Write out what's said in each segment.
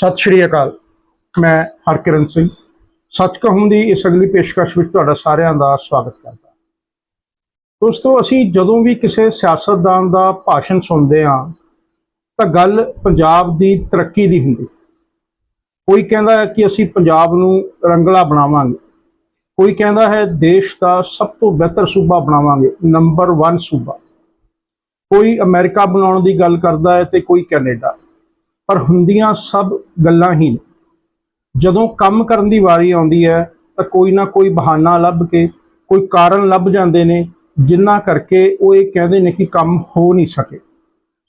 ਸਤਿ ਸ਼੍ਰੀ ਅਕਾਲ। ਮੈਂ ਹਰਕਿਰਨ ਸਿੰਘ। ਸੱਚ ਕਹੂੰ ਦੀ ਇਸ ਅਗਲੀ ਪੇਸ਼ਕਸ਼ ਵਿੱਚ ਤੁਹਾਡਾ ਸਾਰਿਆਂ ਦਾ ਸਵਾਗਤ ਕਰਦਾ ਦੋਸਤੋ, ਅਸੀਂ ਜਦੋਂ ਵੀ ਕਿਸੇ ਸਿਆਸਤਦਾਨ ਦਾ ਭਾਸ਼ਣ ਸੁਣਦੇ ਹਾਂ, ਤਾਂ ਗੱਲ ਪੰਜਾਬ ਦੀ ਤਰੱਕੀ ਦੀ ਹੁੰਦੀ ਹੈ। ਕੋਈ ਕਹਿੰਦਾ ਹੈ ਕਿ ਅਸੀਂ ਪੰਜਾਬ ਨੂੰ ਰੰਗਲਾ ਬਣਾਵਾਂਗੇ। ਕੋਈ ਕਹਿੰਦਾ ਹੈ ਦੇਸ਼ ਦਾ ਸਭ ਤੋਂ ਬਿਹਤਰ ਸੂਬਾ ਬਣਾਵਾਂਗੇ, ਨੰਬਰ 1 ਸੂਬਾ। ਕੋਈ ਅਮਰੀਕਾ ਬਣਾਉਣ ਦੀ ਗੱਲ ਕਰਦਾ ਹੈ ਤੇ ਕੋਈ ਕੈਨੇਡਾ। ਪਰ ਹੁੰਦੀਆਂ ਸਭ ਗੱਲਾਂ ਹੀ ਨੇ। ਜਦੋਂ ਕੰਮ ਕਰਨ ਦੀ ਵਾਰੀ ਆਉਂਦੀ ਹੈ, ਤਾਂ ਕੋਈ ਨਾ ਕੋਈ ਬਹਾਨਾ ਲੱਭ ਕੇ, ਕੋਈ ਕਾਰਨ ਲੱਭ ਜਾਂਦੇ ਨੇ, ਜਿੰਨਾ ਕਰਕੇ ਉਹ ਇਹ ਕਹਿੰਦੇ ਨੇ ਕਿ ਕੰਮ ਹੋ ਨਹੀਂ ਸਕੇ।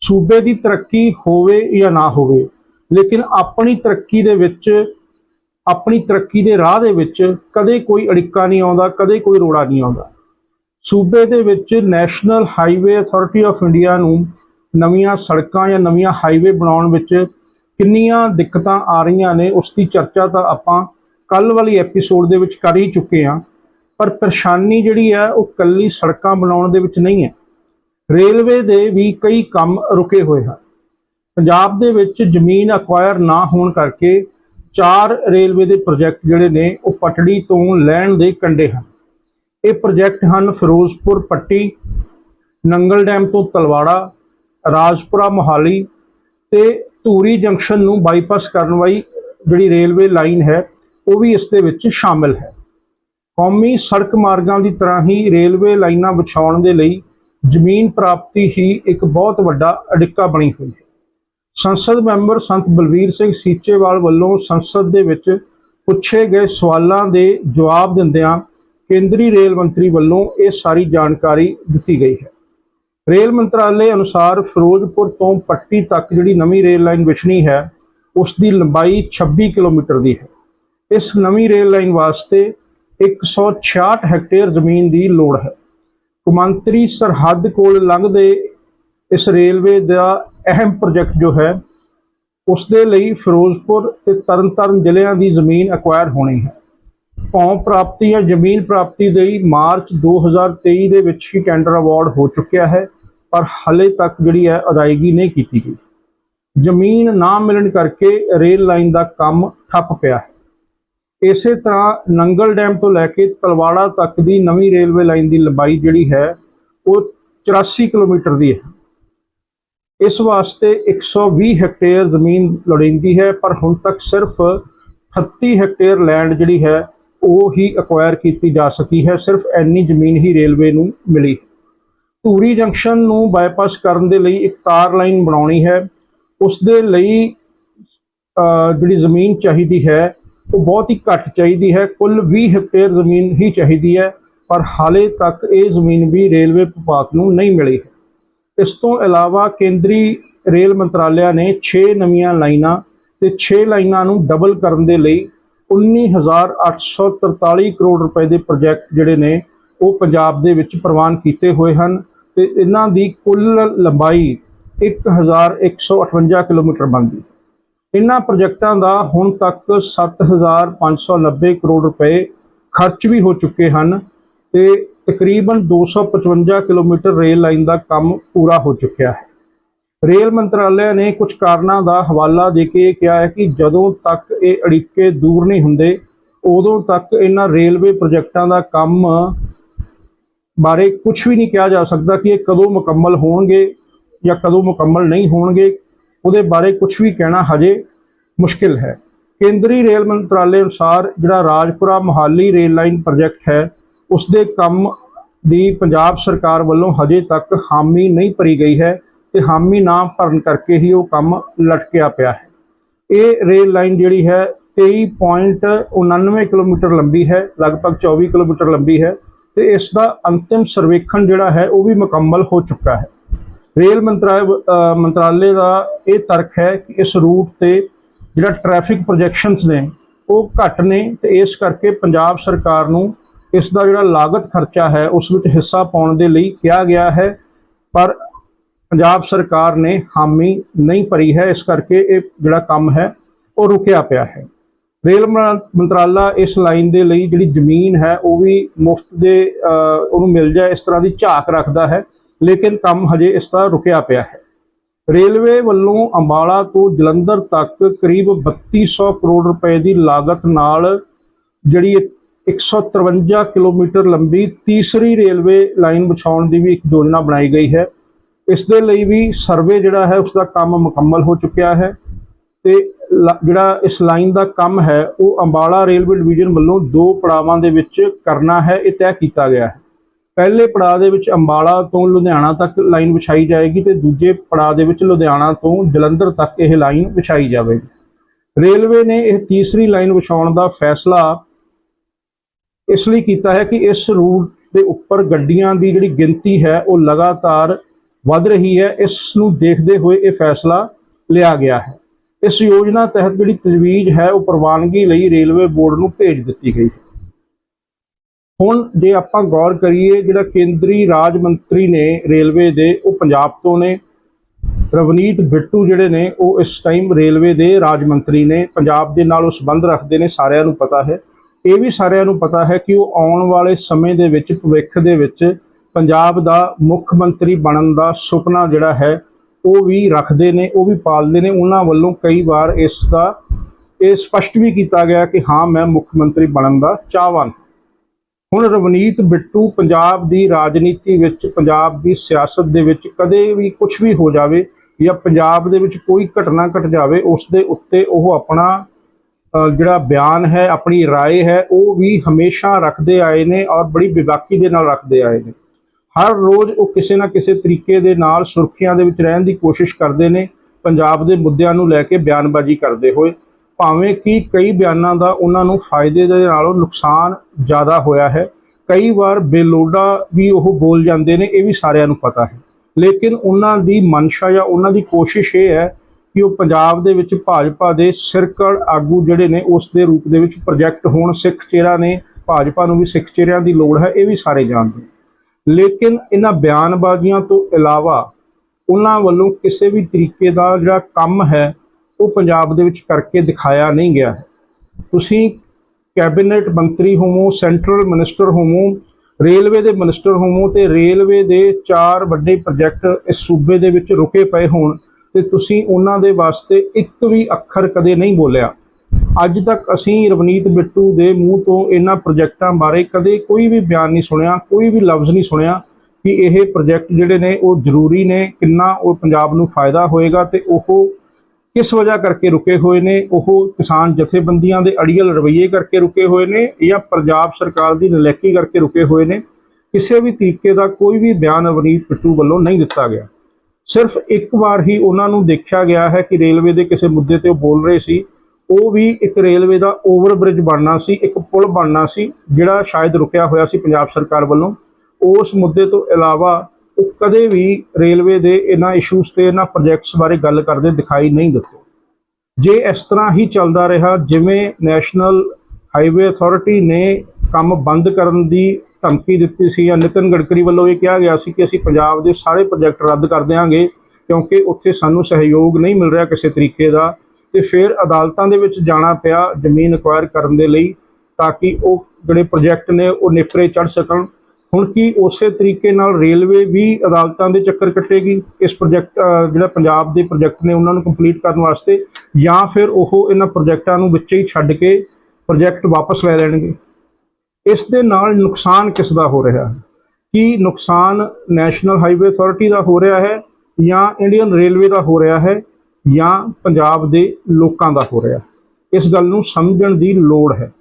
ਸੂਬੇ ਦੀ ਤਰੱਕੀ ਹੋਵੇ ਜਾਂ ਨਾ ਹੋਵੇ, ਲੇਕਿਨ ਆਪਣੀ ਤਰੱਕੀ ਦੇ ਵਿੱਚ, ਆਪਣੀ ਤਰੱਕੀ ਦੇ ਰਾਹ ਦੇ ਵਿੱਚ ਕਦੇ ਕੋਈ ਅੜਿੱਕਾ ਨਹੀਂ ਆਉਂਦਾ, ਕਦੇ ਕੋਈ ਰੋੜਾ ਨਹੀਂ ਆਉਂਦਾ। ਸੂਬੇ ਦੇ ਵਿੱਚ national highway authority of India ਨੂੰ ਨਵੀਆਂ ਸੜਕਾਂ ਜਾਂ ਨਵੀਆਂ ਹਾਈਵੇ ਬਣਾਉਣ ਵਿੱਚ ਕਿੰਨੀਆਂ ਦਿੱਕਤਾਂ ਆ ਰਹੀਆਂ ਨੇ, ਉਸ ਦੀ ਚਰਚਾ ਤਾਂ ਆਪਾਂ ਕੱਲ ਵਾਲੀ ਐਪੀਸੋਡ ਦੇ ਵਿੱਚ ਕਰ ਹੀ ਚੁੱਕੇ ਹਾਂ। ਪਰ ਪਰੇਸ਼ਾਨੀ ਜਿਹੜੀ ਹੈ, ਉਹ ਕੱਲੀ ਸੜਕਾਂ ਬਣਾਉਣ ਦੇ ਵਿੱਚ ਨਹੀਂ ਹੈ। ਰੇਲਵੇ ਦੇ ਵੀ ਕਈ ਕੰਮ ਰੁਕੇ ਹੋਏ ਹਨ। ਪੰਜਾਬ ਦੇ ਵਿੱਚ ਜ਼ਮੀਨ ਅਕਵਾਇਰ ਨਾ ਹੋਣ ਕਰਕੇ ਚਾਰ ਰੇਲਵੇ ਦੇ ਪ੍ਰੋਜੈਕਟ ਜਿਹੜੇ ਨੇ, ਉਹ ਪਟੜੀ ਤੋਂ ਲੈਣ ਦੇ ਕੰਡੇ ਹਨ। ਇਹ ਪ੍ਰੋਜੈਕਟ ਹਨ ਫਿਰੋਜ਼ਪੁਰ, ਪੱਟੀ, ਨੰਗਲ ਡੈਮ ਤੋਂ ਤਲਵਾੜਾ, ਰਾਜਪੁਰਾ, ਮੋਹਾਲੀ ਤੇ ਧੂਰੀ ਜੰਕਸ਼ਨ ਨੂੰ ਬਾਈਪਾਸ ਕਰਨ ਵਾਲੀ ਜਿਹੜੀ ਰੇਲਵੇ ਲਾਈਨ ਹੈ, ਉਹ ਵੀ ਇਸ ਦੇ ਵਿੱਚ ਸ਼ਾਮਿਲ ਹੈ। ਕੌਮੀ ਸੜਕ ਮਾਰਗਾਂ ਦੀ ਤਰ੍ਹਾਂ ਹੀ ਰੇਲਵੇ ਲਾਈਨਾਂ ਵਿਛਾਉਣ ਦੇ ਲਈ ਜ਼ਮੀਨ ਪ੍ਰਾਪਤੀ ਹੀ ਇੱਕ ਬਹੁਤ ਵੱਡਾ ਅੜਿੱਕਾ ਬਣੀ ਹੋਈ ਹੈ। ਸੰਸਦ ਮੈਂਬਰ ਸੰਤ ਬਲਵੀਰ ਸਿੰਘ ਸੀਚੇਵਾਲ ਵੱਲੋਂ ਸੰਸਦ ਦੇ ਵਿੱਚ ਪੁੱਛੇ ਗਏ ਸਵਾਲਾਂ ਦੇ ਜਵਾਬ ਦਿੰਦਿਆਂ ਕੇਂਦਰੀ ਰੇਲ ਮੰਤਰੀ ਵੱਲੋਂ ਇਹ ਸਾਰੀ ਜਾਣਕਾਰੀ ਦਿੱਤੀ ਗਈ ਹੈ। ਰੇਲ ਮੰਤਰਾਲੇ ਅਨੁਸਾਰ ਫਿਰੋਜ਼ਪੁਰ ਤੋਂ ਪੱਟੀ ਤੱਕ ਜਿਹੜੀ ਨਵੀਂ ਰੇਲ ਲਾਈਨ ਵਿਛਣੀ ਹੈ ਉਸ ਦੀ ਲੰਬਾਈ 26 ਕਿਲੋਮੀਟਰ ਦੀ ਹੈ। ਇਸ ਨਵੀਂ ਰੇਲ ਲਾਈਨ ਵਾਸਤੇ 166 ਹੈਕਟੇਅਰ ਜ਼ਮੀਨ ਦੀ ਲੋੜ ਹੈ। ਕੁਮੰਤਰੀ ਸਰਹੱਦ ਕੋਲ ਲੰਘਦੇ ਇਸ ਰੇਲਵੇ ਦਾ ਅਹਿਮ ਪ੍ਰੋਜੈਕਟ ਜੋ ਹੈ ਉਸ ਦੇ ਲਈ ਫਿਰੋਜ਼ਪੁਰ ਤੇ ਤਰਨਤਾਰਨ ਜ਼ਿਲ੍ਹਿਆਂ ਦੀ ਜ਼ਮੀਨ ਅਕਵਾਇਰ ਹੋਣੀ ਹੈ। ਭੌਂ ਪ੍ਰਾਪਤੀ ਜਾਂ ਜ਼ਮੀਨ ਪ੍ਰਾਪਤੀ ਲਈ ਮਾਰਚ 2023 ਦੇ ਵਿੱਚ ਹੀ ਟੈਂਡਰ ਅਵਾਰਡ ਹੋ ਚੁੱਕਿਆ ਹੈ, ਪਰ ਹਲੇ ਤੱਕ ਜਿਹੜੀ ਹੈ ਅਦਾਇਗੀ ਨਹੀਂ ਕੀਤੀ ਗਈ। ਜ਼ਮੀਨ ਨਾ ਮਿਲਣ ਕਰਕੇ ਰੇਲ ਲਾਈਨ ਦਾ ਕੰਮ ਠੱਪ ਪਿਆ ਹੈ। ਇਸੇ ਤਰ੍ਹਾਂ ਨੰਗਲ ਡੈਮ ਤੋਂ ਲੈ ਕੇ ਤਲਵਾੜਾ ਤੱਕ ਦੀ ਨਵੀਂ ਰੇਲਵੇ ਲਾਈਨ ਦੀ ਲੰਬਾਈ ਜਿਹੜੀ ਹੈ, ਉਹ 84 ਕਿਲੋਮੀਟਰ ਦੀ ਹੈ। ਇਸ ਵਾਸਤੇ 120 ਹੈਕਟੇਅਰ ਜ਼ਮੀਨ ਲੋੜੀਂਦੀ ਹੈ, ਪਰ ਹੁਣ ਤੱਕ ਸਿਰਫ 38 ਹੈਕਟੇਅਰ ਲੈਂਡ ਜਿਹੜੀ ਹੈ ਉਹ ਹੀ ਅਕਵਾਇਰ ਕੀਤੀ ਜਾ ਸਕੀ ਹੈ, ਸਿਰਫ ਐਨੀ ਜ਼ਮੀਨ ਹੀ ਰੇਲਵੇ ਨੂੰ ਮਿਲੀ। ਧੂਰੀ ਜੰਕਸ਼ਨ ਨੂੰ ਬਾਈਪਾਸ ਕਰਨ ਦੇ ਲਈ ਇੱਕ ਤਾਰ ਲਾਈਨ ਬਣਾਉਣੀ ਹੈ। ਉਸ ਦੇ ਲਈ ਜਿਹੜੀ ਜ਼ਮੀਨ ਚਾਹੀਦੀ ਹੈ, ਉਹ ਬਹੁਤ ਹੀ ਘੱਟ ਚਾਹੀਦੀ ਹੈ। ਕੁੱਲ 20 ਹੈਕਟੇਅਰ ਜ਼ਮੀਨ ਹੀ ਚਾਹੀਦੀ ਹੈ, ਪਰ ਹਾਲੇ ਤੱਕ ਇਹ ਜ਼ਮੀਨ ਵੀ ਰੇਲਵੇ ਵਿਭਾਗ ਨੂੰ ਨਹੀਂ ਮਿਲੀ ਹੈ। ਇਸ ਤੋਂ ਇਲਾਵਾ ਕੇਂਦਰੀ ਰੇਲ ਮੰਤਰਾਲਿਆ ਨੇ 6 ਨਵੀਆਂ ਲਾਈਨਾਂ ਤੇ 6 ਲਾਈਨਾਂ ਨੂੰ ਡਬਲ ਕਰਨ ਦੇ ਲਈ 19843 ਕਰੋੜ ਰੁਪਏ ਦੇ ਪ੍ਰੋਜੈਕਟ ਜਿਹੜੇ ਨੇ, ਉਹ ਪੰਜਾਬ ਦੇ ਵਿੱਚ ਪ੍ਰਵਾਨ ਕੀਤੇ ਹੋਏ ਹਨ ਤੇ ਇਹਨਾਂ ਦੀ ਕੁੱਲ ਲੰਬਾਈ 1158 ਕਿਲੋਮੀਟਰ ਬਣਦੀ ਹੈ। ਇਹਨਾਂ ਪ੍ਰੋਜੈਕਟਾਂ ਦਾ ਹੁਣ ਤੱਕ 7590 ਕਰੋੜ ਰੁਪਏ ਖਰਚ ਵੀ ਹੋ ਚੁੱਕੇ ਹਨ ਤੇ ਤਕਰੀਬਨ 255 ਕਿਲੋਮੀਟਰ ਰੇਲ ਲਾਈਨ ਦਾ ਕੰਮ ਪੂਰਾ ਹੋ ਚੁੱਕਿਆ ਹੈ। ਰੇਲ ਮੰਤਰਾਲੇ ਨੇ ਕੁਝ ਕਾਰਨਾਂ ਦਾ ਹਵਾਲਾ ਦੇ ਕੇ ਇਹ ਕਿਹਾ ਹੈ ਕਿ ਜਦੋਂ ਤੱਕ ਇਹ ਅੜਿੱਕੇ ਦੂਰ ਨਹੀਂ ਹੁੰਦੇ, ਉਦੋਂ ਤੱਕ ਇਹਨਾਂ ਰੇਲਵੇ ਪ੍ਰੋਜੈਕਟਾਂ ਦਾ ਕੰਮ ਬਾਰੇ ਕੁਝ ਵੀ ਨਹੀਂ ਕਿਹਾ ਜਾ ਸਕਦਾ ਕਿ ਇਹ ਕਦੋਂ ਮੁਕੰਮਲ ਹੋਣਗੇ ਜਾਂ ਕਦੋਂ ਮੁਕੰਮਲ ਨਹੀਂ ਹੋਣਗੇ। ਉਹਦੇ ਬਾਰੇ ਕੁਝ ਵੀ ਕਹਿਣਾ ਹਜੇ ਮੁਸ਼ਕਿਲ ਹੈ। ਕੇਂਦਰੀ ਰੇਲ ਮੰਤਰਾਲੇ ਅਨੁਸਾਰ ਜਿਹੜਾ Rajpura Mohali rail line project ਹੈ ਉਸ ਦੇ ਕੰਮ ਦੀ ਪੰਜਾਬ ਸਰਕਾਰ ਵੱਲੋਂ ਹਜੇ ਤੱਕ ਹਾਮੀ ਨਹੀਂ ਭਰੀ ਗਈ ਹੈ। ਤੇ ਹਾਮੀ ਨਾ ਭਰਨ ਕਰਕੇ ਹੀ ਉਹ ਕੰਮ ਲਟਕਿਆ ਪਿਆ ਹੈ। ਇਹ ਰੇਲ ਲਾਈਨ ਜਿਹੜੀ ਹੈ 23.99 ਕਿਲੋਮੀਟਰ ਲੰਬੀ ਹੈ, ਲਗਭਗ 24 ਕਿਲੋਮੀਟਰ ਲੰਬੀ ਹੈ ਤੇ ਇਸ ਦਾ ਅੰਤਿਮ ਸਰਵੇਖਣ ਜਿਹੜਾ ਹੈ ਉਹ ਵੀ ਮੁਕੰਮਲ ਹੋ ਚੁੱਕਾ ਹੈ। ਰੇਲ ਮੰਤਰਾਲੇ ਮੰਤਰਾਲੇ ਦਾ ਇਹ ਤਰਕ ਹੈ ਕਿ ਇਸ ਰੂਟ ਤੇ ਜਿਹੜਾ ਟ੍ਰੈਫਿਕ ਪ੍ਰੋਜੈਕਸ਼ਨਸ ਨੇ ਉਹ ਘੱਟ ਨੇ ਤੇ ਇਸ ਕਰਕੇ ਪੰਜਾਬ ਸਰਕਾਰ ਨੂੰ ਇਸ ਦਾ ਜਿਹੜਾ ਲਾਗਤ ਖਰਚਾ ਹੈ ਉਸ ਵਿੱਚ ਹਿੱਸਾ ਪਾਉਣ ਦੇ ਲਈ ਕਿਹਾ ਗਿਆ ਹੈ। ਪਰ ਪੰਜਾਬ ਸਰਕਾਰ ਨੇ ਹਾਮੀ ਨਹੀਂ ਭਰੀ ਹੈ, ਇਸ ਕਰਕੇ ਇਹ ਜਿਹੜਾ ਕੰਮ ਹੈ ਉਹ ਰੁਕਿਆ ਪਿਆ ਹੈ। ਰੇਲ ਮੰਤਰਾਲਾ ਇਸ ਲਾਈਨ ਦੇ ਲਈ ਜਿਹੜੀ ਜ਼ਮੀਨ ਹੈ, ਉਹ ਵੀ ਮੁਫਤ ਦੇ ਉਹਨੂੰ ਮਿਲ ਜਾਏ, ਇਸ ਤਰ੍ਹਾਂ ਦੀ ਝਾਕ ਰੱਖਦਾ ਹੈ, ਲੇਕਿਨ ਕੰਮ ਹਜੇ ਇਸ ਦਾ ਰੁਕਿਆ ਪਿਆ ਹੈ। ਰੇਲਵੇ ਵੱਲੋਂ ਅੰਬਾਲਾ ਤੋਂ ਜਲੰਧਰ ਤੱਕ ਕਰੀਬ 3200 ਕਰੋੜ ਰੁਪਏ ਦੀ ਲਾਗਤ ਨਾਲ ਜਿਹੜੀ ਇੱਕ 153 ਕਿਲੋਮੀਟਰ ਲੰਬੀ ਤੀਸਰੀ ਰੇਲਵੇ ਲਾਈਨ ਵਿਛਾਉਣ ਦੀ ਵੀ ਇੱਕ ਯੋਜਨਾ ਬਣਾਈ ਗਈ ਹੈ। ਇਸ ਦੇ ਲਈ ਵੀ ਸਰਵੇ ਜਿਹੜਾ ਹੈ ਉਸ ਦਾ ਕੰਮ ਮੁਕੰਮਲ ਹੋ ਚੁੱਕਿਆ ਹੈ ਤੇ ਲ- ਜਿਹੜਾ ਇਸ ਲਾਈਨ ਦਾ ਕੰਮ ਹੈ, ਉਹ ਅੰਬਾਲਾ ਰੇਲਵੇ ਡਿਵੀਜ਼ਨ ਵੱਲੋਂ ਦੋ ਪੜਾਵਾਂ ਦੇ ਵਿੱਚ ਕਰਨਾ ਹੈ, ਇਹ ਤੈਅ ਕੀਤਾ ਗਿਆ ਹੈ। ਪਹਿਲੇ ਪੜਾਅ ਦੇ ਵਿੱਚ ਅੰਬਾਲਾ ਤੋਂ ਲੁਧਿਆਣਾ ਤੱਕ ਲਾਈਨ ਵਿਛਾਈ ਜਾਏਗੀ ਤੇ ਦੂਜੇ ਪੜਾਅ ਦੇ ਵਿੱਚ ਲੁਧਿਆਣਾ ਤੋਂ ਜਲੰਧਰ ਤੱਕ ਇਹ ਲਾਈਨ ਵਿਛਾਈ ਜਾਵੇਗੀ। ਰੇਲਵੇ ਨੇ ਇਹ ਤੀਸਰੀ ਲਾਈਨ ਵਿਛਾਉਣ ਦਾ ਫੈਸਲਾ ਇਸ ਲਈ ਕੀਤਾ ਹੈ ਕਿ ਇਸ ਰੂਟ ਦੇ ਉੱਪਰ ਗੱਡੀਆਂ ਦੀ ਜਿਹੜੀ ਗਿਣਤੀ ਹੈ, ਉਹ ਲਗਾਤਾਰ ਵੱਧ ਰਹੀ ਹੈ, ਇਸ ਨੂੰ ਦੇਖਦੇ ਹੋਏ ਇਹ ਫੈਸਲਾ ਲਿਆ ਗਿਆ ਹੈ। ਇਸ ਯੋਜਨਾ ਤਹਿਤ ਜਿਹੜੀ ਤਜਵੀਜ਼ ਹੈ, ਉਹ ਪ੍ਰਵਾਨਗੀ ਲਈ ਰੇਲਵੇ ਬੋਰਡ ਨੂੰ ਭੇਜ ਦਿੱਤੀ ਗਈ ਹੈ। ਹੁਣ ਜੇ ਆਪਾਂ ਗੌਰ ਕਰੀਏ, ਜਿਹੜਾ ਕੇਂਦਰੀ ਰਾਜ ਮੰਤਰੀ ਨੇ ਰੇਲਵੇ ਦੇ, ਉਹ ਪੰਜਾਬ ਤੋਂ ਨੇ। ਰਵਨੀਤ ਬਿੱਟੂ ਜਿਹੜੇ ਨੇ, ਉਹ ਇਸ ਟਾਈਮ ਰੇਲਵੇ ਦੇ ਰਾਜ ਮੰਤਰੀ ਨੇ। ਪੰਜਾਬ ਦੇ ਨਾਲ ਉਹ ਸੰਬੰਧ ਰੱਖਦੇ ਨੇ, ਸਾਰਿਆਂ ਨੂੰ ਪਤਾ ਹੈ। ਇਹ ਵੀ ਸਾਰਿਆਂ ਨੂੰ ਪਤਾ ਹੈ ਕਿ ਉਹ ਆਉਣ ਵਾਲੇ ਸਮੇਂ ਦੇ ਵਿੱਚ, ਭਵਿੱਖ ਦੇ ਵਿੱਚ ਪੰਜਾਬ ਦਾ ਮੁੱਖ ਮੰਤਰੀ ਬਣਨ ਦਾ ਸੁਪਨਾ ਜਿਹੜਾ ਹੈ ਉਹ ਵੀ ਰੱਖਦੇ ਨੇ ਉਹ ਵੀ ਪਾਲਦੇ ਨੇ ਉਹਨਾਂ ਵੱਲੋਂ ਕਈ ਵਾਰ ਇਸ ਦਾ ਇਹ ਸਪਸ਼ਟ ਵੀ ਕੀਤਾ ਗਿਆ ਕਿ ਹਾਂ ਮੈਂ ਮੁੱਖ ਮੰਤਰੀ ਬਣਨ ਦਾ ਚਾਹਵਾਨ ਹਾਂ। ਹੁਣ ਰਵਨੀਤ ਬਿੱਟੂ ਪੰਜਾਬ ਦੀ ਰਾਜਨੀਤੀ ਵਿੱਚ ਪੰਜਾਬ ਦੀ ਸਿਆਸਤ ਦੇ ਵਿੱਚ ਕਦੇ ਵੀ ਕੁਝ ਵੀ ਹੋ ਜਾਵੇ ਜਾਂ ਪੰਜਾਬ ਦੇ ਵਿੱਚ ਕੋਈ ਘਟਨਾ ਘਟ ਜਾਵੇ ਉਸ ਦੇ ਉੱਤੇ ਉਹ ਆਪਣਾ ਅ, ਜਿਹੜਾ ਬਿਆਨ ਹੈ ਆਪਣੀ رائے ਹੈ ਉਹ ਵੀ ਹਮੇਸ਼ਾ ਰੱਖਦੇ ਆਏ ਨੇ ਔਰ ਬੜੀ ਵਿਵਾਕੀ ਦੇ ਨਾਲ ਰੱਖਦੇ ਆਏ ਨੇ ਹਰ ਰੋਜ਼ ਉਹ ਕਿਸੇ ਨਾ ਕਿਸੇ ਤਰੀਕੇ ਦੇ ਨਾਲ ਸੁਰਖੀਆਂ ਦੇ ਵਿੱਚ ਰਹਿਣ ਦੀ ਕੋਸ਼ਿਸ਼ ਕਰਦੇ ਨੇ, ਪੰਜਾਬ ਦੇ ਮੁੱਦਿਆਂ ਨੂੰ ਲੈ ਕੇ ਬਿਆਨਬਾਜ਼ੀ ਕਰਦੇ ਹੋਏ ਭਾਵੇਂ ਕਿ ਕਈ ਬਿਆਨਾਂ ਦਾ ਉਹਨਾਂ ਨੂੰ ਫਾਇਦੇ ਦੇ ਨਾਲੋਂ ਨੁਕਸਾਨ ਜ਼ਿਆਦਾ ਹੋਇਆ ਹੈ, ਕਈ ਵਾਰ ਬੇਲੋੜਾ ਵੀ ਉਹ ਬੋਲ ਜਾਂਦੇ ਨੇ, ਇਹ ਵੀ ਸਾਰਿਆਂ ਨੂੰ ਪਤਾ ਹੈ ਲੇਕਿਨ ਉਹਨਾਂ ਦੀ ਮਨਸ਼ਾ ਜਾਂ ਉਹਨਾਂ ਦੀ ਕੋਸ਼ਿਸ਼ ਇਹ ਹੈ ਕਿ ਉਹ ਪੰਜਾਬ ਦੇ ਵਿੱਚ ਭਾਜਪਾ ਦੇ ਸਿਰਕੜ ਆਗੂ ਜਿਹੜੇ ਨੇ, ਉਸ ਦੇ ਰੂਪ ਦੇ ਵਿੱਚ ਪ੍ਰੋਜੈਕਟ ਹੋਣ, ਸਿੱਖ ਚਿਹਰਾ ਨੇ, ਭਾਜਪਾ ਨੂੰ ਵੀ ਸਿੱਖ ਚਿਹਰਿਆਂ ਦੀ ਲੋੜ ਹੈ, ਇਹ ਵੀ ਸਾਰੇ ਜਾਣਦੇ ਨੇ। ਲੇਕਿਨ ਇਹਨਾਂ ਬਿਆਨਬਾਜ਼ੀਆਂ ਤੋਂ ਇਲਾਵਾ ਉਹਨਾਂ ਵੱਲੋਂ ਕਿਸੇ ਵੀ ਤਰੀਕੇ ਦਾ ਜਿਹੜਾ ਕੰਮ ਹੈ, ਉਹ ਪੰਜਾਬ ਦੇ ਵਿੱਚ ਕਰਕੇ ਦਿਖਾਇਆ ਨਹੀਂ ਗਿਆ। ਤੁਸੀਂ ਕੈਬਨਿਟ ਮੰਤਰੀ ਹੋਵੋ, ਸੈਂਟਰਲ ਮਿਨਿਸਟਰ ਹੋਵੋ, ਰੇਲਵੇ ਦੇ ਮਿਨਿਸਟਰ ਹੋਵੋ ਤੇ ਰੇਲਵੇ ਦੇ ਚਾਰ ਵੱਡੇ ਪ੍ਰੋਜੈਕਟ ਇਸ ਸੂਬੇ ਦੇ ਵਿੱਚ ਰੁਕੇ ਪਏ ਹੋਣ ਤੇ ਤੁਸੀਂ ਉਹਨਾਂ ਦੇ ਵਾਸਤੇ ਇੱਕ ਵੀ ਅੱਖਰ ਕਦੇ ਨਹੀਂ ਬੋਲਿਆ। ਅੱਜ ਤੱਕ ਅਸੀਂ ਰਵਨੀਤ ਬਿੱਟੂ ਦੇ ਮੂੰਹ ਤੋਂ ਇਹਨਾਂ ਪ੍ਰੋਜੈਕਟਾਂ ਬਾਰੇ ਕਦੇ ਕੋਈ ਵੀ ਬਿਆਨ ਨਹੀਂ ਸੁਣਿਆ, ਕੋਈ ਵੀ ਲਫ਼ਜ਼ ਨਹੀਂ ਸੁਣਿਆ ਕਿ ਇਹ ਪ੍ਰੋਜੈਕਟ ਜਿਹੜੇ ਨੇ ਉਹ ਜ਼ਰੂਰੀ ਨੇ, ਕਿੰਨਾ ਉਹ ਪੰਜਾਬ ਨੂੰ ਫਾਇਦਾ ਹੋਏਗਾ ਤੇ ਉਹ ਕਿਸ ਵਜ੍ਹਾ ਕਰਕੇ ਰੁਕੇ ਹੋਏ ਨੇ, ਉਹ ਕਿਸਾਨ ਜਥੇਬੰਦੀਆਂ ਦੇ ਅੜੀਅਲ ਰਵੱਈਏ ਕਰਕੇ ਰੁਕੇ ਹੋਏ ਨੇ ਜਾਂ ਪੰਜਾਬ ਸਰਕਾਰ ਦੀ ਨਲੈਕੀ ਕਰਕੇ ਰੁਕੇ ਹੋਏ ਨੇ, ਕਿਸੇ ਵੀ ਤਰੀਕੇ ਦਾ ਕੋਈ ਵੀ ਬਿਆਨ ਅਵਨੀਤ ਪਿੱਟੂ ਵੱਲੋਂ ਨਹੀਂ ਦਿੱਤਾ ਗਿਆ। ਸਿਰਫ ਇੱਕ ਵਾਰ ਹੀ ਉਹਨਾਂ ਨੂੰ ਦੇਖਿਆ ਗਿਆ ਹੈ ਕਿ ਰੇਲਵੇ ਦੇ ਕਿਸੇ ਮੁੱਦੇ ਤੇ ਉਹ ਬੋਲ ਰਹੇ ਸੀ ਉਹ ਵੀ ਇੱਕ ਰੇਲਵੇ ਦਾ ਓਵਰ ਬ੍ਰਿਜ ਬਣਨਾ ਸੀ, ਇੱਕ ਪੁਲ ਬਣਨਾ ਸੀ, ਜਿਹੜਾ ਸ਼ਾਇਦ ਰੁਕਿਆ ਹੋਇਆ ਸੀ ਪੰਜਾਬ ਸਰਕਾਰ ਵੱਲੋਂ। ਉਸ ਮੁੱਦੇ ਤੋਂ ਇਲਾਵਾ ਉਹ ਕਦੇ ਵੀ ਰੇਲਵੇ ਦੇ ਇਹਨਾਂ ਇਸ਼ੂਜ਼ ਤੇ, ਇਹਨਾਂ ਪ੍ਰੋਜੈਕਟਸ ਬਾਰੇ ਗੱਲ ਕਰਦੇ ਦਿਖਾਈ ਨਹੀਂ ਦਿੱਤੇ। ਜੇ ਇਸ ਤਰ੍ਹਾਂ ਹੀ ਚੱਲਦਾ ਰਿਹਾ, ਜਿਵੇਂ ਨੈਸ਼ਨਲ ਹਾਈਵੇ ਅਥਾਰਟੀ ਨੇ ਕੰਮ ਬੰਦ ਕਰਨ ਦੀ ਧਮਕੀ ਦਿੱਤੀ ਸੀ ਜਾਂ ਨਿਤਨ ਗਡਕਰੀ ਵੱਲੋਂ ਇਹ ਕਿਹਾ ਗਿਆ ਸੀ ਕਿ ਅਸੀਂ ਪੰਜਾਬ ਦੇ ਸਾਰੇ ਪ੍ਰੋਜੈਕਟ ਰੱਦ ਕਰ ਦਿਆਂਗੇ, ਕਿਉਂਕਿ ਉੱਥੇ ਸਾਨੂੰ ਸਹਿਯੋਗ ਨਹੀਂ ਮਿਲ ਰਿਹਾ ਕਿਸੇ ਤਰੀਕੇ ਦਾ। ਤੇ ਫਿਰ ਅਦਾਲਤਾਂ ਦੇ ਵਿੱਚ ਜਾਣਾ ਪਿਆ ਜ਼ਮੀਨ ਅਕਵਾਇਰ ਕਰਨ ਦੇ ਲਈ ਤਾਂ ਕਿ ਉਹ ਜਿਹੜੇ ਪ੍ਰੋਜੈਕਟ ਨੇ ਉਹ ਨੇਪਰੇ ਚੜ ਸਕਣ। ਹੁਣ ਕੀ ਉਸੇ ਤਰੀਕੇ ਨਾਲ ਰੇਲਵੇ ਵੀ ਅਦਾਲਤਾਂ ਦੇ ਚੱਕਰ ਕੱਟੇਗੀ ਇਸ ਪ੍ਰੋਜੈਕਟ ਜਿਹੜਾ ਪੰਜਾਬ ਦੇ ਪ੍ਰੋਜੈਕਟ ਨੇ ਉਹਨਾਂ ਨੂੰ ਕੰਪਲੀਟ ਕਰਨ ਵਾਸਤੇ ਜਾਂ ਫਿਰ ਉਹ ਇਹਨਾਂ ਪ੍ਰੋਜੈਕਟਾਂ ਨੂੰ ਵਿੱਚ ਹੀ ਛੱਡ ਕੇ ਪ੍ਰੋਜੈਕਟ ਵਾਪਸ ਲੈ ਲੈਣਗੇ? ਇਸ ਦੇ ਨਾਲ ਨੁਕਸਾਨ ਕਿਸ ਦਾ ਹੋ ਰਿਹਾ ਹੈ? ਕੀ ਨੁਕਸਾਨ ਨੈਸ਼ਨਲ ਹਾਈਵੇ ਅਥਾਰਟੀ ਦਾ ਹੋ ਰਿਹਾ ਹੈ ਜਾਂ ਇੰਡੀਅਨ ਰੇਲਵੇ ਦਾ ਹੋ ਰਿਹਾ ਹੈ? ਜਾਂ ਪੰਜਾਬ ਦੇ ਲੋਕਾਂ ਦਾ ਹੋ ਰਿਹਾ। ਇਸ ਗੱਲ ਨੂੰ ਸਮਝਣ ਦੀ ਲੋੜ ਹੈ।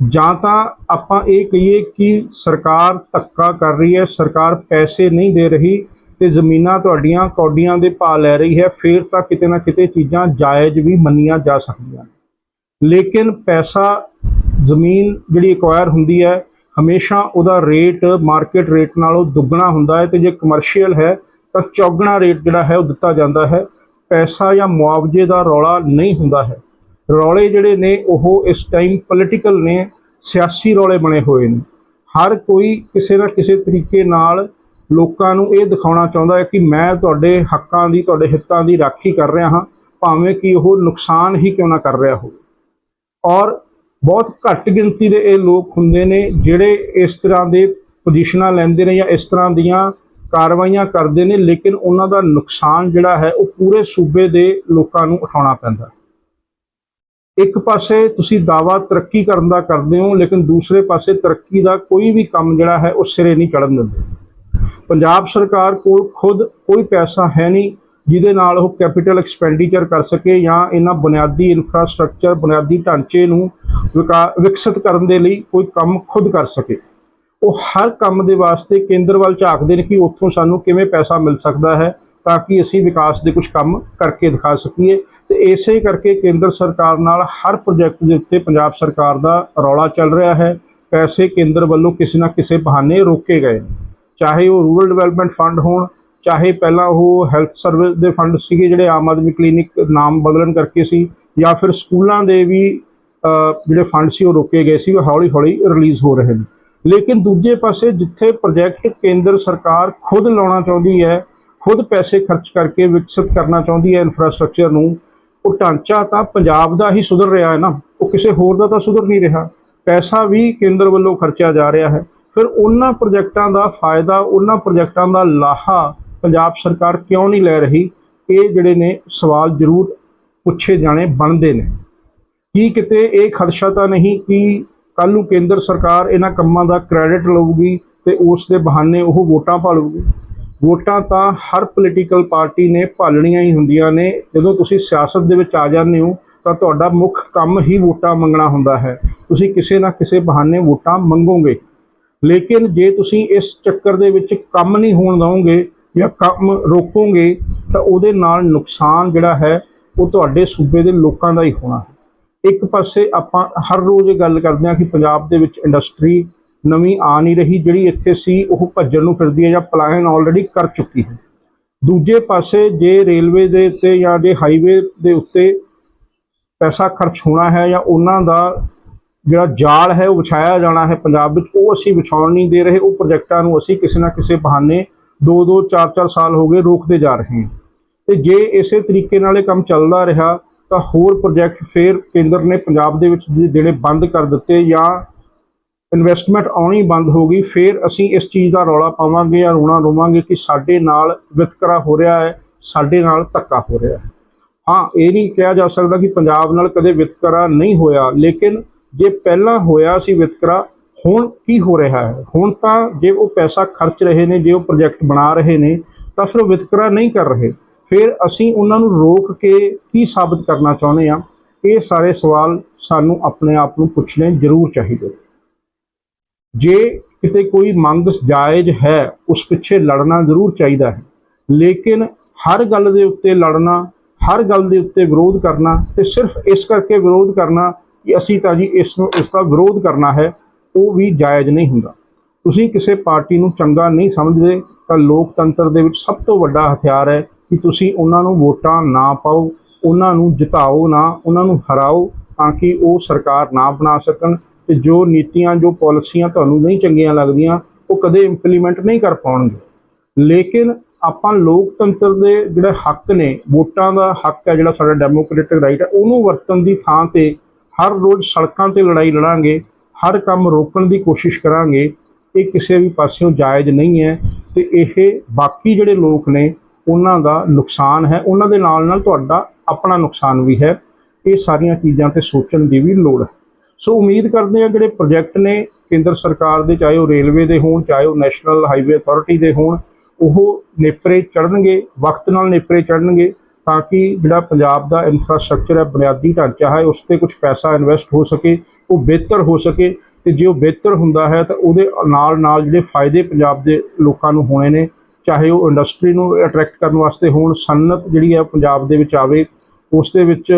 ਜਾਂ ਤਾਂ ਆਪਾਂ ਇਹ ਕਹੀਏ ਕਿ ਸਰਕਾਰ ਧੱਕਾ ਕਰ ਰਹੀ ਹੈ, ਸਰਕਾਰ ਪੈਸੇ ਨਹੀਂ ਦੇ ਰਹੀ ਤੇ ਜ਼ਮੀਨਾਂ ਤੁਹਾਡੀਆਂ ਕੌਡੀਆਂ ਦੇ ਭਾਅ ਲੈ ਰਹੀ ਹੈ, ਫਿਰ ਤਾਂ ਕਿਤੇ ਨਾ ਕਿਤੇ ਚੀਜ਼ਾਂ ਜਾਇਜ਼ ਵੀ ਮੰਨੀਆਂ ਜਾ ਸਕਦੀਆਂ ਲੇਕਿਨ ਪੈਸਾ, ਜ਼ਮੀਨ ਜਿਹੜੀ ਐਕਵਾਇਰ ਹੁੰਦੀ ਹੈ, ਹਮੇਸ਼ਾ ਉਹਦਾ ਰੇਟ ਮਾਰਕੀਟ ਰੇਟ ਨਾਲੋਂ ਦੁੱਗਣਾ ਹੁੰਦਾ ਹੈ ਤੇ ਜੇ ਕਮਰਸ਼ੀਅਲ ਹੈ ਤਾਂ ਚੌਗਣਾ ਰੇਟ ਜਿਹੜਾ ਹੈ ਉਹ ਦਿੱਤਾ ਜਾਂਦਾ ਹੈ। ਪੈਸਾ ਜਾਂ ਮੁਆਵਜ਼ੇ ਦਾ ਰੌਲਾ ਨਹੀਂ ਹੁੰਦਾ ਹੈ। ਰੌਲੇ ਜਿਹੜੇ ਨੇ, ਉਹ ਇਸ ਟਾਈਮ ਪੋਲੀਟੀਕਲ ਨੇ, ਸਿਆਸੀ ਰੌਲੇ ਬਣੇ ਹੋਏ ਨੇ। ਹਰ ਕੋਈ ਕਿਸੇ ਨਾ ਕਿਸੇ ਤਰੀਕੇ ਨਾਲ ਲੋਕਾਂ ਨੂੰ ਇਹ ਦਿਖਾਉਣਾ ਚਾਹੁੰਦਾ ਹੈ ਕਿ ਮੈਂ ਤੁਹਾਡੇ ਹੱਕਾਂ ਦੀ, ਤੁਹਾਡੇ ਹਿੱਤਾਂ ਦੀ ਰਾਖੀ ਕਰ ਰਿਹਾ ਹਾਂ, ਭਾਵੇਂ ਕਿ ਉਹ ਨੁਕਸਾਨ ਹੀ ਕਿਉਂ ਨਾ ਕਰ ਰਿਹਾ ਹੋਵੇ। ਔਰ ਬਹੁਤ ਘੱਟ ਗਿਣਤੀ ਦੇ ਇਹ ਲੋਕ ਹੁੰਦੇ ਨੇ ਜਿਹੜੇ ਇਸ ਤਰ੍ਹਾਂ ਦੇ ਪੋਜੀਸ਼ਨਾਂ ਲੈਂਦੇ ਨੇ ਜਾਂ ਇਸ ਤਰ੍ਹਾਂ ਦੀਆਂ ਕਾਰਵਾਈਆਂ ਕਰਦੇ ਨੇ, ਲੇਕਿਨ ਉਹਨਾਂ ਦਾ ਨੁਕਸਾਨ ਜਿਹੜਾ ਹੈ ਉਹ ਪੂਰੇ ਸੂਬੇ ਦੇ ਲੋਕਾਂ ਨੂੰ ਉਠਾਉਣਾ ਪੈਂਦਾ। ਇੱਕ ਪਾਸੇ ਤੁਸੀਂ ਦਾਵਾ ਤਰੱਕੀ ਕਰਨ ਦਾ ਕਰਦੇ ਹੋ, ਲੇਕਿਨ ਦੂਸਰੇ ਪਾਸੇ ਤਰੱਕੀ ਦਾ ਕੋਈ ਵੀ ਕੰਮ ਜਿਹੜਾ ਹੈ ਉਹ ਸਿਰੇ ਨਹੀਂ ਚੜਨ ਦਿੰਦੇ। ਪੰਜਾਬ ਸਰਕਾਰ ਕੋਲ ਖੁਦ ਕੋਈ ਪੈਸਾ ਹੈ ਨਹੀਂ, ਜਿਹਦੇ ਨਾਲ ਉਹ ਕੈਪੀਟਲ ਐਕਸਪੈਂਡੀਚਰ ਕਰ ਸਕੇ ਜਾਂ ਇਹਨਾਂ ਬੁਨਿਆਦੀ ਇਨਫਰਾਸਟ੍ਰਕਚਰ ਬੁਨਿਆਦੀ ਢਾਂਚੇ ਨੂੰ ਵਿਕਾ- ਵਿਕਸਿਤ ਕਰਨ ਦੇ ਲਈ ਕੋਈ ਕੰਮ ਖੁਦ ਕਰ ਸਕੇ। ਉਹ ਹਰ ਕੰਮ ਦੇ ਵਾਸਤੇ ਕੇਂਦਰ ਵੱਲ ਝਾਕਦੇ ਨੇ ਕਿ ਉੱਥੋਂ ਸਾਨੂੰ ਕਿਵੇਂ ਪੈਸਾ ਮਿਲ ਸਕਦਾ ਹੈ ਤਾਂ ਕਿ ਅਸੀਂ ਵਿਕਾਸ ਦੇ ਕੁਝ ਕੰਮ ਕਰਕੇ ਦਿਖਾ ਸਕੀਏ। ਤੇ ਇਸੇ ਕਰਕੇ ਕੇਂਦਰ ਸਰਕਾਰ ਨਾਲ ਹਰ ਪ੍ਰੋਜੈਕਟ ਦੇ ਉੱਤੇ ਪੰਜਾਬ ਸਰਕਾਰ ਦਾ ਰੌਲਾ ਚੱਲ ਰਿਹਾ ਹੈ। ਪੈਸੇ ਕੇਂਦਰ ਵੱਲੋਂ ਕਿਸੇ ਨਾ ਕਿਸੇ ਬਹਾਨੇ ਰੋਕੇ ਗਏ। ਚਾਹੇ ਉਹ ਰੂਰਲ ਡਿਵੈਲਪਮੈਂਟ ਫੰਡ ਹੋਣ, ਚਾਹੇ ਪਹਿਲਾਂ ਉਹ ਹੈਲਥ ਸਰਵਿਸ ਦੇ ਫੰਡ ਸੀਗੇ ਜਿਹੜੇ ਆਮ ਆਦਮੀ ਕਲੀਨਿਕ ਨਾਮ ਬਦਲਣ ਕਰਕੇ ਸੀ, ਜਾਂ ਫਿਰ ਸਕੂਲਾਂ ਦੇ ਵੀ ਜਿਹੜੇ ਫੰਡ ਸੀ ਉਹ ਰੋਕੇ ਗਏ ਸੀ, ਉਹ ਹੌਲੀ ਹੌਲੀ ਰਿਲੀਜ਼ ਹੋ ਰਹੇ ਨੇ। ਲੇਕਿਨ ਦੂਜੇ ਪਾਸੇ ਜਿੱਥੇ ਪ੍ਰੋਜੈਕਟ ਕੇਂਦਰ ਸਰਕਾਰ ਖੁਦ ਲਾਉਣਾ ਚਾਹੁੰਦੀ ਹੈ, ਖੁਦ ਪੈਸੇ ਖਰਚ ਕਰਕੇ ਵਿਕਸਿਤ ਕਰਨਾ ਚਾਹੁੰਦੀ ਹੈ ਇਨਫਰਾਸਟ੍ਰਕਚਰ ਨੂੰ, ਉਹ ਢਾਂਚਾ ਤਾਂ ਪੰਜਾਬ ਦਾ ਹੀ ਸੁਧਰ ਰਿਹਾ ਹੈ ਨਾ, ਉਹ ਕਿਸੇ ਹੋਰ ਦਾ ਤਾਂ ਸੁਧਰ ਨਹੀਂ ਰਿਹਾ। ਪੈਸਾ ਵੀ ਕੇਂਦਰ ਵੱਲੋਂ ਖਰਚਿਆ ਜਾ ਰਿਹਾ ਹੈ। ਫਿਰ ਉਹਨਾਂ ਪ੍ਰੋਜੈਕਟਾਂ ਦਾ ਫਾਇਦਾ, ਉਹਨਾਂ ਪ੍ਰੋਜੈਕਟਾਂ ਦਾ ਲਾਹਾ ਪੰਜਾਬ ਸਰਕਾਰ ਕਿਉਂ ਨਹੀਂ ਲੈ ਰਹੀ? ਇਹ ਜਿਹੜੇ ਨੇ ਸਵਾਲ ਜ਼ਰੂਰ ਪੁੱਛੇ ਜਾਣੇ ਬਣਦੇ ਨੇ। ਕੀ ਕਿਤੇ ਇਹ ਖਦਸ਼ਾ ਤਾਂ ਨਹੀਂ ਕਿ ਕੱਲ ਨੂੰ ਕੇਂਦਰ ਸਰਕਾਰ ਇਹਨਾਂ ਕੰਮਾਂ ਦਾ ਕ੍ਰੈਡਿਟ ਲਊਗੀ ਤੇ ਉਸ ਦੇ ਬਹਾਨੇ ਉਹ ਵੋਟਾਂ ਭਾਲੂਗੀ। ਵੋਟਾਂ ਤਾਂ ਹਰ ਪੋਲੀਟੀਕਲ ਪਾਰਟੀ ਨੇ ਭਾਲਣੀਆਂ ਹੀ ਹੁੰਦੀਆਂ ਨੇ। ਜਦੋਂ ਤੁਸੀਂ ਸਿਆਸਤ ਦੇ ਵਿੱਚ ਆ ਜਾਂਦੇ ਹੋ, ਤਾਂ ਤੁਹਾਡਾ ਮੁੱਖ ਕੰਮ ਹੀ ਵੋਟਾਂ ਮੰਗਣਾ ਹੁੰਦਾ ਹੈ। ਤੁਸੀਂ ਕਿਸੇ ਨਾ ਕਿਸੇ ਬਹਾਨੇ ਵੋਟਾਂ ਮੰਗੋਗੇ। ਲੇਕਿਨ ਜੇ ਤੁਸੀਂ ਇਸ ਚੱਕਰ ਦੇ ਵਿੱਚ ਕੰਮ ਨਹੀਂ ਹੋਣ ਦਵੋਗੇ ਜਾਂ ਕੰਮ ਰੋਕੋਗੇ, ਤਾਂ ਉਹਦੇ ਨਾਲ ਨੁਕਸਾਨ ਜਿਹੜਾ ਹੈ, ਉਹ ਤੁਹਾਡੇ ਸੂਬੇ ਦੇ ਲੋਕਾਂ ਦਾ ਹੀ ਹੋਣਾ ਹੈ। ਇੱਕ ਪਾਸੇ ਆਪਾਂ ਹਰ ਰੋਜ਼ ਇਹ ਗੱਲ ਕਰਦੇ ਹਾਂ ਕਿ ਪੰਜਾਬ ਦੇ ਵਿੱਚ ਇੰਡਸਟਰੀ ਨਵੀਂ ਆ ਨਹੀਂ ਰਹੀ, ਜਿਹੜੀ ਇੱਥੇ ਸੀ ਉਹ ਭੱਜਣ ਨੂੰ ਫਿਰਦੀ ਹੈ ਜਾਂ ਪਲਾਇਨ ਆਲਰੇਡੀ ਕਰ ਚੁੱਕੀ ਹੈ। ਦੂਜੇ ਪਾਸੇ ਜੇ ਰੇਲਵੇ ਦੇ ਉੱਤੇ ਜਾਂ ਜੇ ਹਾਈਵੇ ਦੇ ਉੱਤੇ ਪੈਸਾ ਖਰਚ ਹੋਣਾ ਹੈ ਜਾਂ ਉਹਨਾਂ ਦਾ ਜਿਹੜਾ ਜਾਲ ਹੈ ਉਹ ਵਿਛਾਇਆ ਜਾਣਾ ਹੈ ਪੰਜਾਬ ਵਿੱਚ, ਉਹ ਅਸੀਂ ਵਿਛਾਉਣ ਨਹੀਂ ਦੇ ਰਹੇ, ਉਹ ਪ੍ਰੋਜੈਕਟਾਂ ਨੂੰ ਅਸੀਂ ਕਿਸੇ ਨਾ ਕਿਸੇ ਬਹਾਨੇ 2-2 4-4 ਸਾਲ ਹੋ ਗਏ ਰੋਕਦੇ ਜਾ ਰਹੇ ਹਾਂ। ਤੇ ਜੇ ਇਸੇ ਤਰੀਕੇ ਨਾਲ ਇਹ ਕੰਮ ਚੱਲਦਾ ਰਿਹਾ ਤਾਂ ਹੋਰ ਪ੍ਰੋਜੈਕਟ ਫੇਰ ਕੇਂਦਰ ਨੇ ਪੰਜਾਬ ਦੇ ਵਿੱਚ ਜਿਹੜੇ ਦੇਣੇ ਬੰਦ ਕਰ ਦਿੱਤੇ ਜਾਂ ਇਨਵੈਸਟਮੈਂਟ ਆਉਣੀ ਬੰਦ ਹੋ ਗਈ, ਫਿਰ ਅਸੀਂ ਇਸ ਚੀਜ਼ ਦਾ ਰੌਲਾ ਪਾਵਾਂਗੇ ਜਾਂ ਰੋਣਾ ਰੋਵਾਂਗੇ ਕਿ ਸਾਡੇ ਨਾਲ ਵਿਤਕਰਾ ਹੋ ਰਿਹਾ ਹੈ, ਸਾਡੇ ਨਾਲ ਧੱਕਾ ਹੋ ਰਿਹਾ ਹੈ। ਹਾਂ, ਇਹ ਨਹੀਂ ਕਿਹਾ ਜਾ ਸਕਦਾ ਕਿ ਪੰਜਾਬ ਨਾਲ ਕਦੇ ਵਿਤਕਰਾ ਨਹੀਂ ਹੋਇਆ, ਲੇਕਿਨ ਜੇ ਪਹਿਲਾਂ ਹੋਇਆ ਸੀ ਵਿਤਕਰਾ, ਹੁਣ ਕੀ ਹੋ ਰਿਹਾ ਹੈ? ਹੁਣ ਤਾਂ ਜੇ ਉਹ ਪੈਸਾ ਖਰਚ ਰਹੇ ਨੇ, ਜੇ ਉਹ ਪ੍ਰੋਜੈਕਟ ਬਣਾ ਰਹੇ ਨੇ, ਤਾਂ ਫਿਰ ਉਹ ਵਿਤਕਰਾ ਨਹੀਂ ਕਰ ਰਹੇ। ਫਿਰ ਅਸੀਂ ਉਹਨਾਂ ਨੂੰ ਰੋਕ ਕੇ ਕੀ ਸਾਬਤ ਕਰਨਾ ਚਾਹੁੰਦੇ ਆ ਇਹ ਸਾਰੇ ਸਵਾਲ ਸਾਨੂੰ ਆਪਣੇ ਆਪ ਨੂੰ ਪੁੱਛਣੇ ਜ਼ਰੂਰ ਚਾਹੀਦੇ ਜੇ ਕਿਤੇ ਕੋਈ ਮੰਗ ਜਾਇਜ਼ ਹੈ, ਉਸ ਪਿੱਛੇ ਲੜਨਾ ਜ਼ਰੂਰ ਚਾਹੀਦਾ ਹੈ। ਲੇਕਿਨ ਹਰ ਗੱਲ ਦੇ ਉੱਤੇ ਲੜਨਾ, ਹਰ ਗੱਲ ਦੇ ਉੱਤੇ ਵਿਰੋਧ ਕਰਨਾ ਤੇ ਸਿਰਫ ਇਸ ਕਰਕੇ ਵਿਰੋਧ ਕਰਨਾ ਕਿ ਅਸੀਂ ਤਾਂ ਜੀ ਇਸ ਨੂੰ, ਇਸ ਦਾ ਵਿਰੋਧ ਕਰਨਾ ਹੈ, ਉਹ ਵੀ ਜਾਇਜ਼ ਨਹੀਂ ਹੁੰਦਾ। ਤੁਸੀਂ ਕਿਸੇ ਪਾਰਟੀ ਨੂੰ ਚੰਗਾ ਨਹੀਂ ਸਮਝਦੇ ਤਾਂ ਲੋਕਤੰਤਰ ਦੇ ਵਿੱਚ ਸਭ ਤੋਂ ਵੱਡਾ ਹਥਿਆਰ ਹੈ ਕਿ ਤੁਸੀਂ ਉਹਨਾਂ ਨੂੰ ਵੋਟਾਂ ਨਾ ਪਾਓ, ਉਹਨਾਂ ਨੂੰ ਜਿਤਾਓ ਨਾ, ਉਹਨਾਂ ਨੂੰ ਹਰਾਓ ਤਾਂ ਕਿ ਉਹ ਸਰਕਾਰ ਨਾ ਬਣਾ ਸਕਣ ਤੇ ਜੋ ਨੀਤੀਆਂ, ਜੋ ਪਾਲਿਸੀਆਂ ਤੁਹਾਨੂੰ ਨਹੀਂ ਚੰਗੀਆਂ ਲੱਗਦੀਆਂ, ਉਹ ਕਦੇ ਇੰਪਲੀਮੈਂਟ ਨਹੀਂ ਕਰ ਪਾਉਣਗੇ। ਲੇਕਿਨ ਆਪਾਂ ਲੋਕਤੰਤਰ ਦੇ ਜਿਹੜੇ ਹੱਕ ਨੇ, ਵੋਟਾਂ ਦਾ ਹੱਕ ਹੈ ਜਿਹੜਾ ਸਾਡਾ ਡੈਮੋਕ੍ਰੈਟਿਕ ਰਾਈਟ ਹੈ, ਉਹਨੂੰ ਵਰਤਣ ਦੀ ਥਾਂ ਤੇ ਹਰ ਰੋਜ਼ ਸੜਕਾਂ ਤੇ ਲੜਾਈ ਲੜਾਂਗੇ, ਹਰ ਕੰਮ ਰੋਕਣ ਦੀ ਕੋਸ਼ਿਸ਼ ਕਰਾਂਗੇ, ਇਹ ਕਿਸੇ ਵੀ ਪਾਸਿਓਂ ਜਾਇਜ਼ ਨਹੀਂ ਹੈ ਤੇ ਇਹ ਬਾਕੀ ਜਿਹੜੇ ਲੋਕ ਨੇ ਉਹਨਾਂ ਦਾ ਨੁਕਸਾਨ ਹੈ, ਉਹਨਾਂ ਦੇ ਨਾਲ ਨਾਲ ਤੁਹਾਡਾ ਆਪਣਾ ਨੁਕਸਾਨ ਵੀ ਹੈ। ਇਹ ਸਾਰੀਆਂ ਚੀਜ਼ਾਂ ਤੇ ਸੋਚਣ ਦੀ ਵੀ ਲੋੜ ਹੈ। ਸੋ ਉਮੀਦ ਕਰਦੇ ਹਾਂ ਜਿਹੜੇ ਪ੍ਰੋਜੈਕਟ ਨੇ, ਕੇਂਦਰ ਸਰਕਾਰ ਦੇ, ਚਾਹੇ ਉਹ ਰੇਲਵੇ ਦੇ ਹੋਣ, ਚਾਹੇ ਉਹ ਨੈਸ਼ਨਲ ਹਾਈਵੇ ਅਥਾਰਟੀ ਦੇ ਹੋਣ, ਉਹ ਨੇਪਰੇ ਚੜਨਗੇ ਵਕਤ ਨਾਲ ਨੇਪਰੇ ਚੜਨਗੇ ਤਾਂ ਕਿ ਜਿਹੜਾ ਪੰਜਾਬ ਦਾ ਇਨਫਰਾਸਟ੍ਰਕਚਰ ਹੈ, ਬੁਨਿਆਦੀ ਢਾਂਚਾ ਹੈ, ਉਸ ਤੇ ਕੁਝ ਪੈਸਾ ਇਨਵੈਸਟ ਹੋ ਸਕੇ, ਉਹ ਬਿਹਤਰ ਹੋ ਸਕੇ। ਤੇ ਜੇ ਉਹ ਬਿਹਤਰ ਹੁੰਦਾ ਹੈ, ਤਾਂ ਉਹਦੇ ਨਾਲ ਨਾਲ ਜਿਹੜੇ ਫਾਇਦੇ ਪੰਜਾਬ ਦੇ ਲੋਕਾਂ ਨੂੰ ਹੋਣੇ ਨੇ ਚਾਹੇ ਉਹ ਇੰਡਸਟਰੀ ਨੂੰ ਅਟਰੈਕਟ ਕਰਨ ਵਾਸਤੇ ਹੋਣ, ਸਨਅਤ ਜਿਹੜੀ ਹੈ ਪੰਜਾਬ ਦੇ ਵਿੱਚ ਆਵੇ, ਉਸ ਦੇ ਵਿੱਚ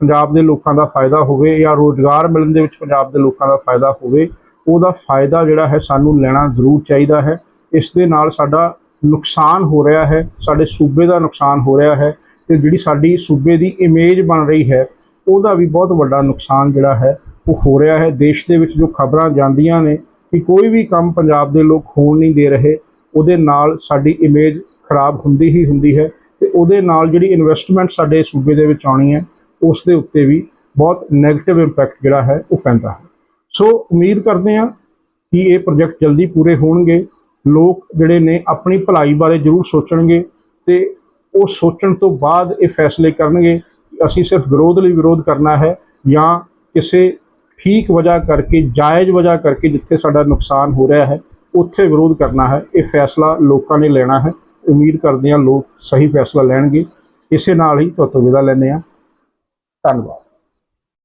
ਪੰਜਾਬ ਦੇ ਲੋਕਾਂ ਦਾ ਫਾਇਦਾ ਹੋਵੇ ਜਾਂ ਰੋਜ਼ਗਾਰ ਮਿਲਣ ਦੇ ਵਿੱਚ ਪੰਜਾਬ ਦੇ ਲੋਕਾਂ ਦਾ ਫਾਇਦਾ ਹੋਵੇ, ਉਹਦਾ ਫਾਇਦਾ ਜਿਹੜਾ ਹੈ ਸਾਨੂੰ ਲੈਣਾ ਜ਼ਰੂਰ ਚਾਹੀਦਾ ਹੈ। ਇਸ ਦੇ ਨਾਲ ਸਾਡਾ ਨੁਕਸਾਨ ਹੋ ਰਿਹਾ ਹੈ, ਸਾਡੇ ਸੂਬੇ ਦਾ ਨੁਕਸਾਨ ਹੋ ਰਿਹਾ ਹੈ ਤੇ ਜਿਹੜੀ ਸਾਡੀ ਸੂਬੇ ਦੀ ਇਮੇਜ ਬਣ ਰਹੀ ਹੈ, ਉਹਦਾ ਵੀ ਬਹੁਤ ਵੱਡਾ ਨੁਕਸਾਨ ਜਿਹੜਾ ਹੈ ਉਹ ਹੋ ਰਿਹਾ ਹੈ। ਦੇਸ਼ ਦੇ ਵਿੱਚ ਜੋ ਖਬਰਾਂ ਜਾਂਦੀਆਂ ਨੇ ਕਿ ਕੋਈ ਵੀ ਕੰਮ ਪੰਜਾਬ ਦੇ ਲੋਕ ਹੋਣ ਨਹੀਂ ਦੇ ਰਹੇ ਉਹਦੇ ਨਾਲ ਸਾਡੀ ਇਮੇਜ ਖਰਾਬ ਹੁੰਦੀ ਹੀ ਹੁੰਦੀ ਹੈ ਤੇ ਉਹਦੇ ਨਾਲ ਜਿਹੜੀ ਇਨਵੈਸਟਮੈਂਟ ਸਾਡੇ ਸੂਬੇ ਦੇ ਵਿੱਚ ਆਉਣੀ ਹੈ, ਉਸ ਦੇ ਉੱਤੇ ਵੀ ਬਹੁਤ 네ਗੇਟਿਵ ਇੰਪੈਕਟ ਜਿਹੜਾ ਹੈ ਉਹ ਪੈਂਦਾ ਹੈ। ਸੋ ਉਮੀਦ ਕਰਦੇ ਹਾਂ ਕਿ ਇਹ ਪ੍ਰੋਜੈਕਟ ਜਲਦੀ ਪੂਰੇ ਹੋਣਗੇ, ਲੋਕ ਜਿਹੜੇ ਨੇ ਆਪਣੀ ਭਲਾਈ ਬਾਰੇ ਜ਼ਰੂਰ ਸੋਚਣਗੇ ਤੇ ਉਹ ਸੋਚਣ ਤੋਂ ਬਾਅਦ ਇਹ ਫੈਸਲੇ ਕਰਨਗੇ ਕਿ ਅਸੀਂ ਸਿਰਫ ਵਿਰੋਧ ਲਈ ਵਿਰੋਧ ਕਰਨਾ ਹੈ ਜਾਂ ਕਿਸੇ ਠੀਕ ਵਜ੍ਹਾ ਕਰਕੇ, ਜਾਇਜ਼ ਵਜ੍ਹਾ ਕਰਕੇ ਜਿੱਥੇ ਸਾਡਾ ਨੁਕਸਾਨ ਹੋ ਰਿਹਾ ਹੈ ਉੱਥੇ ਵਿਰੋਧ ਕਰਨਾ ਹੈ, ਇਹ ਫੈਸਲਾ ਲੋਕਾਂ ਨੇ ਲੈਣਾ ਹੈ। ਉਮੀਦ ਕਰਦੇ ਹਾਂ ਲੋਕ ਸਹੀ ਫੈਸਲਾ ਲੈਣਗੇ। ਇਸੇ ਨਾਲ ਹੀ ਤੁਹਾਨੂੰ ਵਿਦਾ ਲੈਂਦੇ ਹਾਂ। ਧੰਨਵਾਦ।